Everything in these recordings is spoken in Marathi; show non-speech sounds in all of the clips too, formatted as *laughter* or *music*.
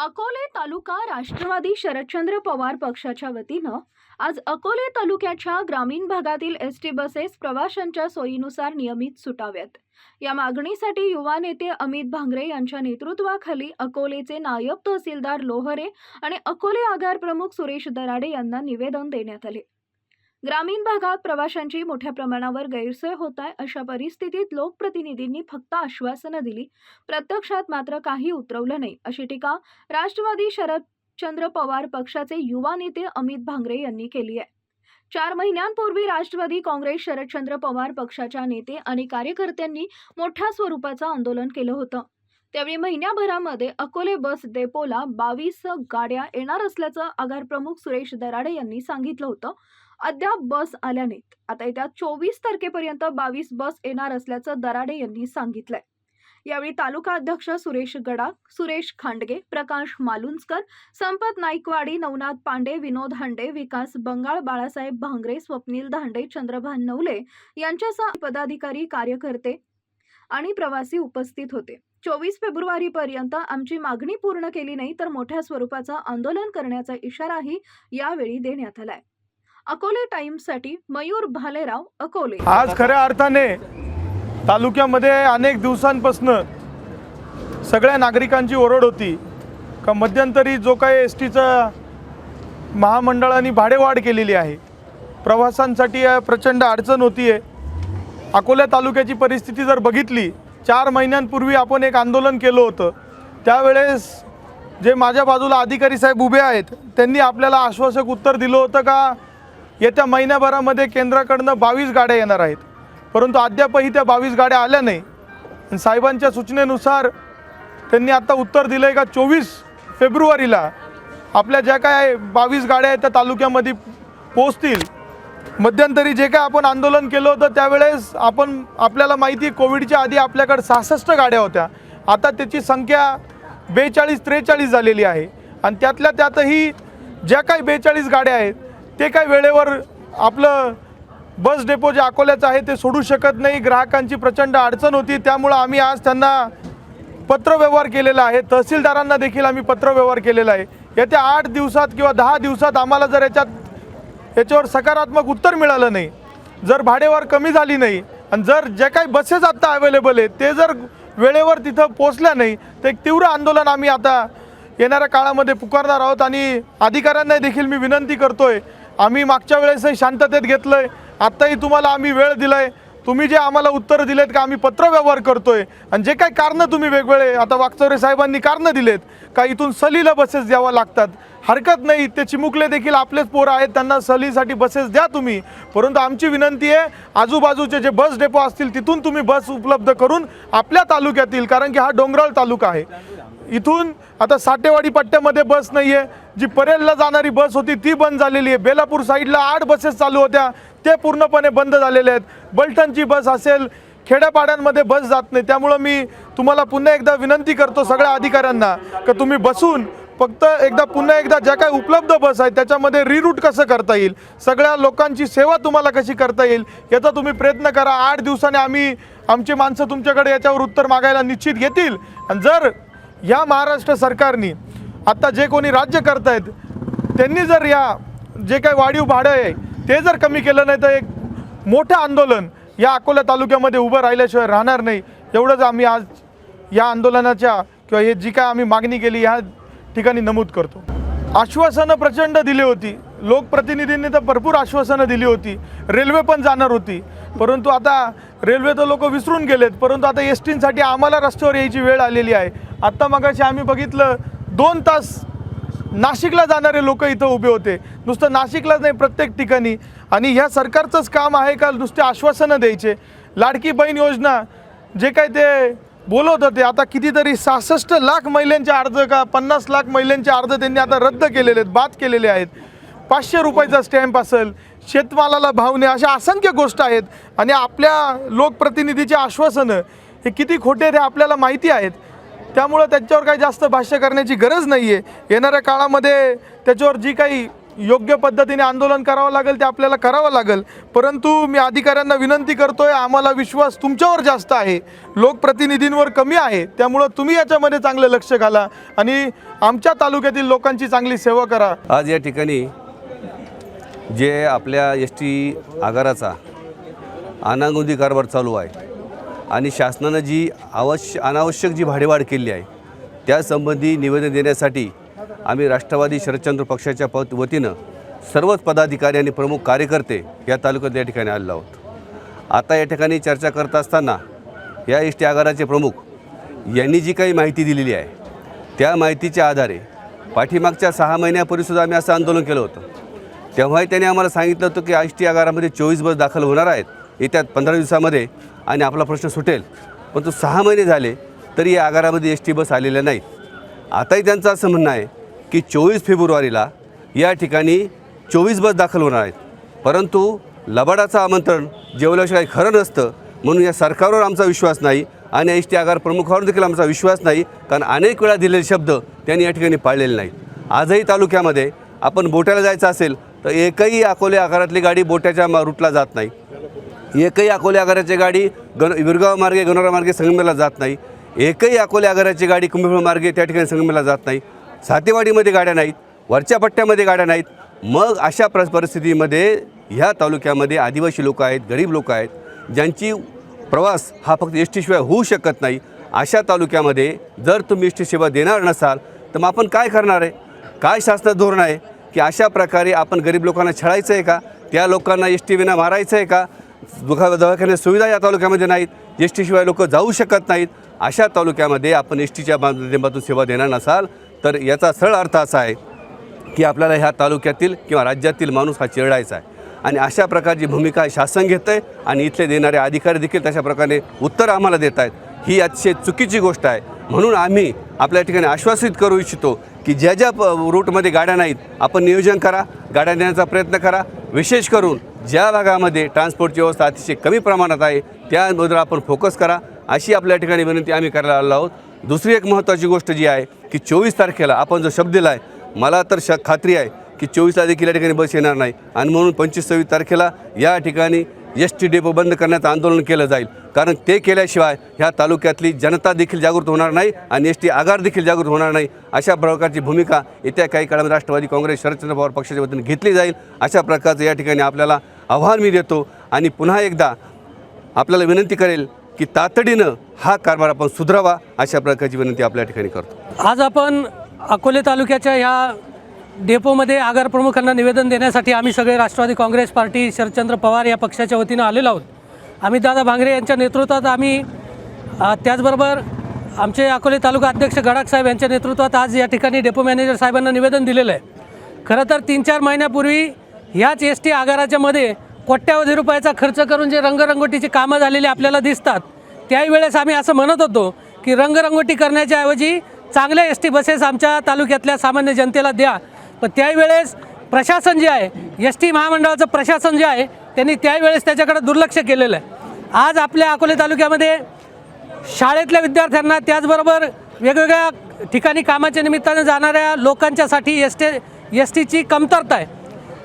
अकोले तालुका राष्ट्रवादी शरदचंद्र पवार पक्षाच्या वतीनं आज अकोले तालुक्याच्या ग्रामीण भागातील एस टी बसेस प्रवाशांच्या सोयीनुसार नियमित सुटाव्यात. या मागणीसाठी युवा नेते अमित भांगरे यांच्या नेतृत्वाखाली अकोलेचे नायब तहसीलदार लोहरे आणि अकोले आगार प्रमुख सुरेश दराडे यांना निवेदन देण्यात आले. ग्रामीण भागात प्रवाशांची मोठ्या प्रमाणावर गैरसोय होत आहे अशा परिस्थितीत लोकप्रतिनिधींनी फक्त आश्वासनं दिली. प्रत्यक्षात मात्र काही उतरवलं नाही. अशी टीका राष्ट्रवादी शरदचंद्र पवार पक्षाचे युवा नेते अमित भांगरे यांनी केली आहे. चार महिन्यांपूर्वी राष्ट्रवादी काँग्रेस शरदचंद्र पवार पक्षाच्या नेते आणि कार्यकर्त्यांनी मोठ्या स्वरूपाचं आंदोलन केलं होतं. त्यावेळी महिन्याभरामध्ये अकोले बस डेपोला बावीस गाड्या येणार असल्याचं आगार प्रमुख सुरेश दराडे यांनी सांगितलं होतं. अद्याप बस आल्या नाहीत. आता येत्या चोवीस तारखेपर्यंत बावीस बस येणार असल्याचं दराडे यांनी सांगितलंय. यावेळी तालुका अध्यक्ष सुरेश गडाख सुरेश खांडगे प्रकाश मालुंजकर संपत नाईकवाडी नवनाथ पांडे विनोद हांडे विकास बंगाळ बाळासाहेब भांगरे स्वप्नील धांडे चंद्रभान नवले यांच्यासह पदाधिकारी कार्यकर्ते आणि प्रवासी उपस्थित होते. चोवीस फेब्रुवारीपर्यंत आमची मागणी पूर्ण केली नाही तर मोठ्या स्वरूपाचं आंदोलन करण्याचा इशाराही यावेळी देण्यात आलाय. अकोले टाइम्ससाठी मयूर भालेराव अकोले. आज खऱ्या अर्थाने तालुक्यामध्ये अनेक दिवसांपासून सगळ्या नागरिकांची ओरड होती. का मध्यंतरी जो काही एस टीचा महामंडळाने भाडेवाढ केलेली आहे. प्रवासांसाठी प्रचंड अडचण होती आहे अकोला तालुक्याची परिस्थिती जर बघितली चार महिन्यांपूर्वी आपण एक आंदोलन केलं होतं. त्यावेळेस जे माझ्या बाजूला अधिकारी साहेब उभे आहेत त्यांनी आपल्याला आश्वासक उत्तर दिलं होतं का येत्या महिन्याभरामध्ये केंद्राकडनं बावीस गाड्या येणार आहेत. परंतु अद्यापही त्या बावीस गाड्या आल्या नाही. साहेबांच्या सूचनेनुसार त्यांनी आता उत्तर दिलं आहे का चोवीस फेब्रुवारीला आपल्या ज्या काय बावीस गाड्या आहेत त्या तालुक्यामध्ये पोचतील मध्यंतरी जे काय आपण आंदोलन केलं होतं त्यावेळेस आपण आपल्याला माहिती कोविडच्या आधी आपल्याकडे सहासष्ट गाड्या होत्या. आता त्याची संख्या बेचाळीस त्रेचाळीस झालेली आहे. आणि त्यातल्या त्यातही ज्या काही बेचाळीस गाड्या आहेत ते काय वेळेवर आपलं बस डेपो जे अकोल्याचं आहे ते सोडू शकत नाही. ग्राहकांची प्रचंड अडचण होती. त्यामुळं आम्ही आज त्यांना पत्रव्यवहार केलेला आहे. तहसीलदारांना देखील आम्ही पत्रव्यवहार केलेला आहे. येत्या आठ दिवसात किंवा दहा दिवसात आम्हाला जर याच्यात याच्यावर सकारात्मक उत्तर मिळालं नाही जर भाडेवार कमी झाली नाही आणि जर ज्या काही बसेस आत्ता अवेलेबल आहेत ते जर वेळेवर तिथं पोचल्या नाही तर एक तीव्र आंदोलन आम्ही आता येणाऱ्या काळामध्ये पुकारणार आहोत. आणि अधिकाऱ्यांना देखील मी विनंती करतो आहे आम्ही मागच्या वेळेसही शांततेत घेतलं आहे आत्ताही तुम्हाला आम्ही वेळ दिला आहे तुम्ही जे आम्हाला उत्तरं दिलेत का आम्ही पत्रव्यवहार करतोय. आणि जे काही कारणं तुम्ही वेगवेगळे आता वागचौरे साहेबांनी कारणं दिलेत. का इथून सलीला बसेस द्यावा लागतात. हरकत नाही ते चिमुकले देखील आपलेच पोरं आहेत. त्यांना सहलीसाठी बसेस द्या तुम्ही. परंतु आमची विनंती आहे आजूबाजूचे जे बस डेपो असतील तिथून तुम्ही बस उपलब्ध करून आपल्या तालुक्यातील कारण की हा डोंगराळ तालुका आहे. इथून आता साठेवाडी पट्ट्यामध्ये बस नाही आहे जी परेलला जाणारी बस होती ती बंद झालेली आहे. बेलापूर साईडला आठ बसेस चालू होत्या. ते पूर्णपणे बंद झालेले आहेत. बलठणची बस असेल खेड्यापाड्यांमध्ये बस जात नाही. त्यामुळं मी तुम्हाला पुन्हा एकदा विनंती करतो सगळ्या अधिकाऱ्यांना का तुम्ही बसून फक्त एकदा पुन्हा एकदा ज्या काही उपलब्ध बस आहेत त्याच्यामध्ये रिरूट कसं करता येईल? सगळ्या लोकांची सेवा तुम्हाला कशी करता येईल? याचा तुम्ही प्रयत्न करा. आठ दिवसाने आम्ही आमची माणसं तुमच्याकडे याच्यावर उत्तर मागायला निश्चित घेतील. आणि जर या महाराष्ट्र सरकारने आत्ता जे कोणी राज्य करत आहेत त्यांनी जर या जे काही वाढीव भाडं आहे ते जर कमी केलं नाही तर एक मोठं आंदोलन या अकोला तालुक्यामध्ये उभं राहिल्याशिवाय राहणार नाही. एवढंच आम्ही आज या आंदोलनाच्या किंवा हे जी काय आम्ही मागणी केली ह्या ठिकाणी नमूद करतो. आश्वासनं प्रचंड दिली होती. लोकप्रतिनिधींनी तर भरपूर आश्वासनं दिली होती. रेल्वे पण जाणार होती. परंतु आता रेल्वे तर लोक विसरून गेलेत. परंतु आता एस टींसाठी आम्हाला रस्त्यावर यायची वेळ आलेली आहे. आत्ता मगाशी आम्ही बघितलं दोन तास नाशिकला जाणारे लोक इथं उभे होते. नुसतं नाशिकलाच नाही प्रत्येक ठिकाणी. आणि ह्या सरकारचंच काम आहे का नुसते आश्वासनं द्यायचे? लाडकी बहीण योजना जे काय ते बोलवत होते आता कितीतरी सहासष्ट लाख महिलांचे अर्ज का पन्नास लाख महिलांचे अर्ज त्यांनी आता रद्द केलेले आहेत बाद केलेले आहेत. पाचशे रुपयाचा स्टॅम्प असेल शेतमालाला भावने अशा असंख्य गोष्ट आहेत. आणि आपल्या लोकप्रतिनिधीचे आश्वासनं हे किती खोटे ते आपल्याला माहिती आहेत. त्यामुळं त्याच्यावर काही जास्त भाष्य करण्याची गरज नाही आहे येणाऱ्या काळामध्ये त्याच्यावर जी काही योग्य पद्धतीने आंदोलन करावं लागेल ते आपल्याला करावं लागेल. परंतु मी अधिकाऱ्यांना विनंती करतो आहे आम्हाला विश्वास तुमच्यावर जास्त आहे. लोकप्रतिनिधींवर कमी आहे. त्यामुळं तुम्ही याच्यामध्ये चांगलं लक्ष घाला आणि आमच्या तालुक्यातील लोकांची चांगली सेवा करा. आज या ठिकाणी जे आपल्या एस टी आगाराचा अनागोंदी कारभार चालू आहे आणि शासनानं जी आवश्य अनावश्यक जी भाडेवाढ केली आहे त्यासंबंधी निवेदन देण्यासाठी आम्ही राष्ट्रवादी शरदचंद्र पक्षाच्या प वतीनं सर्वच पदाधिकारी आणि प्रमुख कार्यकर्ते या तालुक्यात या ठिकाणी आलेलो आहोत. आता या ठिकाणी चर्चा करत असताना या एस टी आगाराचे प्रमुख यांनी जी काही माहिती दिलेली आहे त्या माहितीच्या आधारे पाठीमागच्या सहा महिन्यापूर्वीसुद्धा आम्ही असं आंदोलन केलं होतं. तेव्हाही त्यांनी आम्हाला सांगितलं होतं की एस टी आगारामध्ये चोवीस बस दाखल होणार आहेत. येत्या पंधरा दिवसामध्ये आणि आपला प्रश्न सुटेल. परंतु सहा महिने झाले तरी या आगारामध्ये एस टी बस आलेल्या नाहीत. आताही त्यांचं असं म्हणणं आहे की चोवीस फेब्रुवारीला या ठिकाणी चोवीस बस दाखल होणार आहेत. परंतु लबाडाचं आमंत्रण जेवल्याशिवाय खरं नसतं. म्हणून या सरकारवर आमचा विश्वास नाही आणि एस टी आगार प्रमुखावर देखील आमचा विश्वास नाही. कारण अनेक वेळा दिलेले शब्द त्यांनी या ठिकाणी पाळलेले नाहीत. आजही तालुक्यामध्ये आपण बोट्याला जायचं असेल तर एकही अकोले आगारातली गाडी बोट्याच्या मा- रूटला जात नाही. एकही अकोले आगाराची गाडी गण विरगाव मार्गे गणोरा मार्गे संगमेला जात नाही. एकही अकोले आगाराची गाडी कुंभमेळ मार्गे त्या ठिकाणी संगमेला जात नाही. सातेवाडीमध्ये गाड्या नाहीत वरच्या पट्ट्यामध्ये गाड्या नाहीत. मग अशा प्र परिस्थितीमध्ये ह्या तालुक्यामध्ये आदिवासी लोक आहेत गरीब लोक आहेत ज्यांची प्रवास हा फक्त एस टीशिवाय होऊ शकत नाही अशा तालुक्यामध्ये जर तुम्ही एस टी सेवा देणार नसाल तर मग आपण काय करणार आहे? काय शासनाचं धोरण आहे? की अशा प्रकारे आपण गरीब लोकांना छळायचं आहे का? त्या लोकांना एस टी विना मारायचं आहे का? दुखा दवाखान्यात सुविधा या तालुक्यामध्ये नाहीत. एस टीशिवाय लोक जाऊ शकत नाहीत. अशा तालुक्यामध्ये आपण एस टीच्या माध्यमातून सेवा देणार नसाल तर याचा सरळ अर्थ असा आहे की आपल्याला ह्या तालुक्यातील किंवा राज्यातील माणूस हा चिरडायचा आहे. आणि अशा प्रकारची भूमिका शासन घेतं आहे आणि इथले देणारे अधिकारी देखील तशा प्रकारे उत्तर आम्हाला देत आहेत ही अतिशय चुकीची गोष्ट आहे. म्हणून आम्ही आपल्या ठिकाणी आश्वासित करू इच्छितो की ज्या ज्या रूटमध्ये गाड्या नाहीत आपण नियोजन करा गाड्या देण्याचा प्रयत्न करा. विशेष करून ज्या भागामध्ये ट्रान्सपोर्टची व्यवस्था अतिशय कमी प्रमाणात आहे त्याबद्दल आपण फोकस करा. अशी आपल्या ठिकाणी विनंती आम्ही करायला आलो आहोत. दुसरी एक महत्त्वाची गोष्ट जी आहे की चोवीस तारखेला आपण जो शब्द दिला आहे मला तर श खात्री आहे की चोवीसला देखील या ठिकाणी बस येणार नाही. आणि म्हणून पंचवीस सव्वीस तारखेला या ठिकाणी एस टी डेपो बंद करण्याचं आंदोलन केलं जाईल. कारण ते केल्याशिवाय ह्या तालुक्यातली जनता देखील जागृत होणार नाही आणि एस टी आगार देखील जागृत होणार नाही अशा प्रकारची भूमिका येत्या काही काळामध्ये राष्ट्रवादी काँग्रेस शरदचंद्र पवार पक्षाच्या वतीने घेतली जाईल. अशा प्रकारचं या ठिकाणी आपल्याला आव्हान मी देतो आणि पुन्हा एकदा आपल्याला विनंती करेल की तातडीनं हा कारभार आपण सुधारावा अशा प्रकारची विनंती आपल्या ठिकाणी करतो. आज आपण अकोले तालुक्याच्या ह्या डेपोमध्ये आगार प्रमुखांना निवेदन देण्यासाठी आम्ही सगळे राष्ट्रवादी काँग्रेस पार्टी शरदचंद्र पवार या पक्षाच्या वतीनं आलेलो आहोत. आम्ही दादा भांगरे यांच्या नेतृत्वात आम्ही त्याचबरोबर आमचे अकोले तालुका अध्यक्ष गडाख साहेब यांच्या नेतृत्वात आज या ठिकाणी डेपो मॅनेजर साहेबांना निवेदन दिलेलं आहे. खरं तर तीन चार महिन्यापूर्वी ह्याच एस टी आगाराच्या मध्ये कोट्यावधी रुपयाचा खर्च करून जे रंगरंगोटीची कामं झालेली आपल्याला दिसतात त्याही वेळेस आम्ही असं म्हणत होतो की रंगरंगोटी करण्याच्या ऐवजी चांगल्या एस टी बसेस आमच्या तालुक्यातल्या सामान्य जनतेला द्या. पण त्याही वेळेस प्रशासन जे आहे एस टी महामंडळाचं प्रशासन जे आहे त्यांनी त्याही वेळेस त्याच्याकडे दुर्लक्ष केलेलं आहे. आज आपल्या अकोले तालुक्यामध्ये शाळेतल्या विद्यार्थ्यांना त्याचबरोबर वेगवेगळ्या ठिकाणी कामाच्या निमित्ताने जाणाऱ्या लोकांच्यासाठी एस टी एस टीची कमतरता आहे.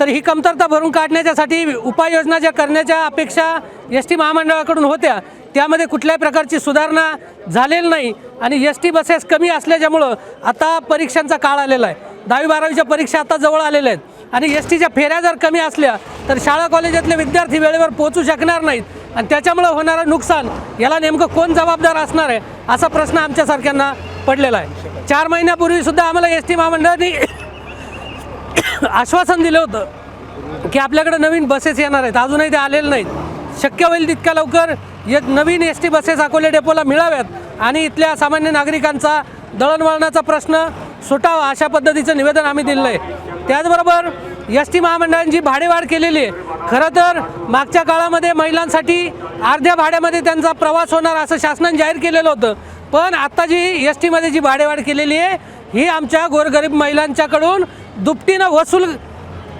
तर ही कमतरता भरून काढण्याच्यासाठी उपाययोजना ज्या करण्याच्या अपेक्षा एस टी महामंडळाकडून होत्या त्यामध्ये कुठल्याही प्रकारची सुधारणा झालेली नाही आणि एस टी बसेस कमी असल्याच्यामुळं आता परीक्षांचा काळ आलेला आहे. दहावी बारावीच्या परीक्षा आता जवळ आलेल्या आहेत. आणि एस टीच्या फेऱ्या जर कमी असल्या तर शाळा कॉलेजातले विद्यार्थी वेळेवर पोहोचू शकणार नाहीत. आणि त्याच्यामुळं होणारं नुकसान याला नेमकं कोण जबाबदार असणार आहे असा प्रश्न आमच्यासारख्यांना पडलेला आहे. चार महिन्यापूर्वीसुद्धा आम्हाला एस टी महामंडळाने *coughs* आश्वासन दिलं होतं की आपल्याकडे नवीन बसेस येणार आहेत. अजूनही ते आलेले नाहीत. शक्य होईल तितक्या लवकर एक नवीन एस टी बसेस अकोले डेपोला मिळाव्यात. आणि इथल्या सामान्य नागरिकांचा दळणवळणाचा प्रश्न सुटावा अशा पद्धतीचं निवेदन आम्ही दिलं आहे त्याचबरोबर एस टी महामंडळांची भाडेवाढ केलेली आहे. खरं तर मागच्या काळामध्ये महिलांसाठी अर्ध्या भाड्यामध्ये त्यांचा प्रवास होणार असं शासनाने जाहीर केलेलं होतं. पण आत्ता जी एस टीमध्ये जी भाडेवाढ केलेली आहे ही आमच्या गोरगरीब महिलांच्याकडून दुपटीनं वसूल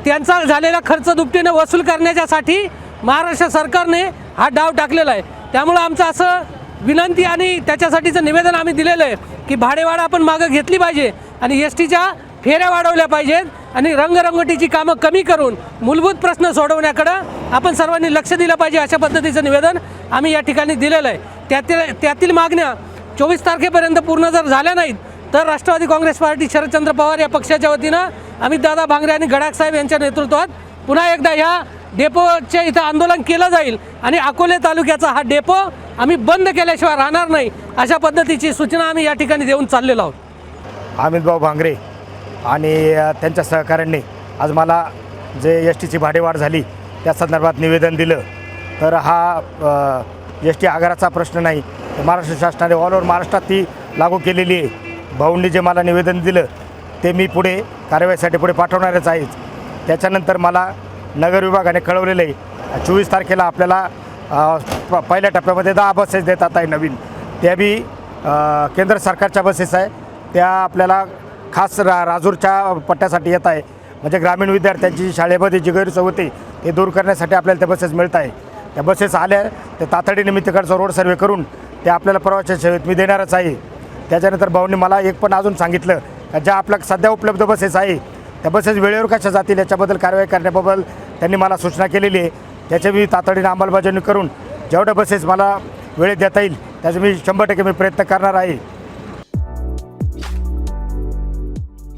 त्यांचा झालेला खर्च दुपटीनं वसूल करण्याच्यासाठी महाराष्ट्र सरकारने हा डाव टाकलेला आहे. त्यामुळं आमचं असं विनंती आणि त्याच्यासाठीचं निवेदन आम्ही दिलेलं आहे की भाडेवाढ आपण मागं घेतली पाहिजे. आणि एस टीच्या फेऱ्या वाढवल्या पाहिजेत आणि रंगरंगोटीची कामं कमी करून मूलभूत प्रश्न सोडवण्याकडं आपण सर्वांनी लक्ष दिलं पाहिजे अशा पद्धतीचं निवेदन आम्ही या ठिकाणी दिलेलं आहे. त्यातील त्यातील मागण्या चोवीस तारखेपर्यंत पूर्ण जर झाल्या नाहीत तर राष्ट्रवादी काँग्रेस पार्टी शरदचंद्र पवार या पक्षाच्या वतीनं अमित दादा भांगरे आणि गडाख साहेब यांच्या नेतृत्वात पुन्हा एकदा ह्या डेपोच्या इथं आंदोलन केलं जाईल आणि अकोले तालुक्याचा हा डेपो आम्ही बंद केल्याशिवाय राहणार नाही अशा पद्धतीची सूचना आम्ही या ठिकाणी देऊन चाललेलो आहोत. अमितभाऊ भांगरे आणि त्यांच्या सहकाऱ्यांनी आज मला जे एस टीची भाडेवाढ झाली त्या संदर्भात निवेदन दिलं. तर हा एस टी आगाराचा प्रश्न नाही. तर महाराष्ट्र शासनाने ऑल ओव्हर महाराष्ट्रात ती लागू केलेली आहे. भाऊंनी जे मला निवेदन दिलं ते मी पुढे कार्यवाहीसाठी पुढे पाठवणारच आहेच त्याच्यानंतर मला नगर विभागाने कळवलेलं आहे. चोवीस तारखेला आपल्याला प- पहिल्या टप्प्यामध्ये दहा बसेस देतात आहे नवीन. त्या बी केंद्र सरकारच्या बसेस आहे. त्या आपल्याला खास रा राजूरच्या पट्ट्यासाठी येत आहे. म्हणजे ग्रामीण विद्यार्थ्यांची शाळेमध्ये जी गैरसोय होते ते दूर करण्यासाठी आपल्याला त्या बसेस मिळत आहे. त्या बसेस आल्या ते तातडीने मी तिकडचा रोड सर्वे करून ते आपल्याला प्रवासी सेवेत मी देणारच आहे. त्याच्यानंतर भाऊंनी मला एक पण अजून सांगितलं का ज्या आपल्या सध्या उपलब्ध बसेस आहे त्या बसेस वेळेवर कशा जातील याच्याबद्दल कारवाई करण्याबद्दल त्यांनी मला सूचना केलेली आहे. त्याची मी तातडीने अंमलबजावणी करून जेवढ्या बसेस मला वेळेत देता येईल त्याचे मी शंभर टक्के मी प्रयत्न करणार आहे.